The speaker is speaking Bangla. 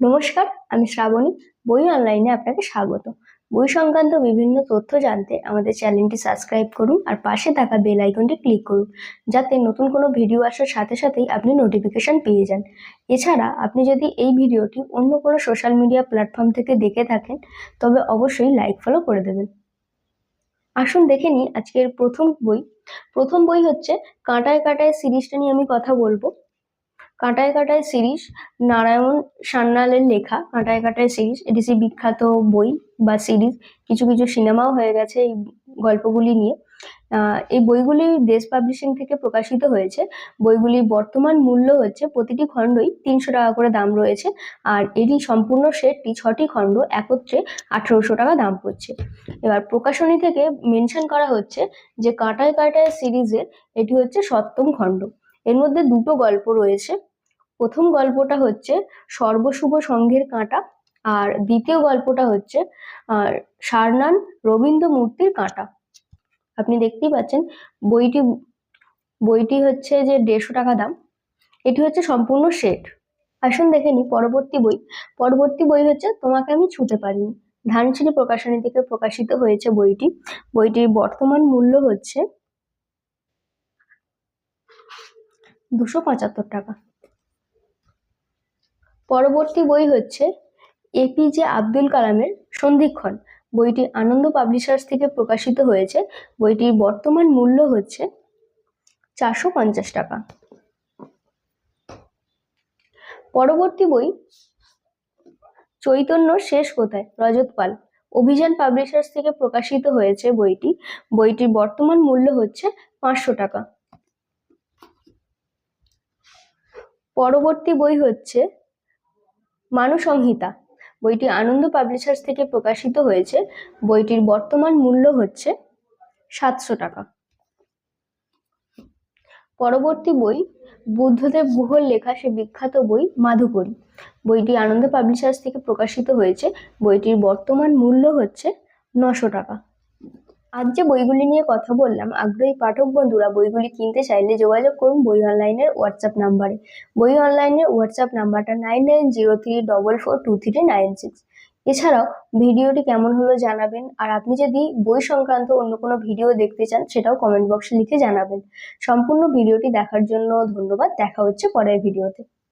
নমস্কার, আমি শ্রাবণী। বই অনলাইনে আপনাকে স্বাগত। বই সংক্রান্ত বিভিন্ন তথ্য জানতে আমাদের চ্যানেলটি সাবস্ক্রাইব করুন আর পাশে থাকা বেল আইকনটি ক্লিক করুন, যাতে নতুন কোনো ভিডিও আসার সাথে সাথেই আপনি নোটিফিকেশন পেয়ে যান। এছাড়া আপনি যদি এই ভিডিওটি অন্য কোনো সোশ্যাল মিডিয়া প্ল্যাটফর্ম থেকে দেখে থাকেন, তবে অবশ্যই লাইক, ফলো করে দেবেন। আসুন দেখে নিই আজকের প্রথম বই। প্রথম বই হচ্ছে কাঁটায় কাঁটায় সিরিজটা নিয়ে আমি কথা বলব। কাঁটায় কাঁটায় সিরিজ, নারায়ণ সান্যালের লেখা, কাঁটায় কাঁটায় সিরিজ এটি সেই বিখ্যাত বই বা সিরিজ, কিছু কিছু সিনেমাও হয়ে গেছে এই গল্পগুলি নিয়ে। এই বইগুলি দেশ পাবলিশিং থেকে প্রকাশিত হয়েছে। বইগুলির বর্তমান মূল্য হচ্ছে প্রতিটি খণ্ডই তিনশো টাকা করে দাম রয়েছে আর এটি সম্পূর্ণ সেটটি ছটি খণ্ড একত্রে আঠেরোশো টাকা দাম পড়ছে। এবার প্রকাশনী থেকে মেনশন করা হচ্ছে যে কাঁটায় কাঁটায় সিরিজের এটি হচ্ছে সপ্তম খণ্ড। এর মধ্যে দুটো গল্প রয়েছে। প্রথম গল্পটা হচ্ছে সর্বশুভ সংঘের কাঁটা আর দ্বিতীয় গল্পটা হচ্ছে সারনান রবীন্দ্র মূর্তির কাঁটা। আপনি দেখতেই পাচ্ছেন বইটি বইটি হচ্ছে যে দেড়শো টাকা দাম। এটি হচ্ছে সম্পূর্ণ সেট। আসুন দেখে নিই পরবর্তী বই। পরবর্তী বই হচ্ছে তোমাকে আমি ছুতে পারিনি। ধানসিঁড়ি প্রকাশনী থেকে প্রকাশিত হয়েছে বইটি। বইটির বর্তমান মূল্য হচ্ছে দুশো পঁচাত্তর টাকা। পরবর্তী বই হচ্ছে এপিজে আব্দুল কালামের সন্ধিক্ষণ। বইটি আনন্দ পাবলিশার্স থেকে প্রকাশিত হয়েছে। বইটির বর্তমান মূল্য হচ্ছে চারশো পঞ্চাশ টাকা। পরবর্তী বই চৈতন্য শেষ কোথায়? রজত পাল। অভিযান পাবলিশার্স থেকে প্রকাশিত হয়েছে বইটি। বইটির বর্তমান মূল্য হচ্ছে পাঁচশো টাকা। পরবর্তী বই হচ্ছে মানুসংহিতা। বইটি আনন্দ পাবলিশার্স থেকে প্রকাশিত হয়েছে। বইটির বর্তমান মূল্য হচ্ছে সাতশো টাকা। পরবর্তী বই, বুদ্ধদেব গুহর লেখা সে বিখ্যাত বই মাধুকরী। বইটি আনন্দ পাবলিশার্স থেকে প্রকাশিত হয়েছে। বইটির বর্তমান মূল্য হচ্ছে নশো টাকা। আজ যে বইগুলি নিয়ে কথা বললাম, আগ্রহী পাঠক বন্ধুরা, বইগুলি কিনতে চাইলে যোগাযোগ করুন বই অনলাইনের হোয়াটসঅ্যাপ নাম্বারে। বই অনলাইনের হোয়াটসঅ্যাপ নাম্বারটা nine nine zero three double four two three nine six এছাড়াও, ভিডিওটি কেমন হলো জানাবেন, আর আপনি যদি বই সংক্রান্ত অন্য কোনো ভিডিও দেখতে চান, সেটাও কমেন্ট বক্সে লিখে জানাবেন। সম্পূর্ণ ভিডিওটি দেখার জন্য ধন্যবাদ, দেখা হচ্ছে পরের ভিডিওতে।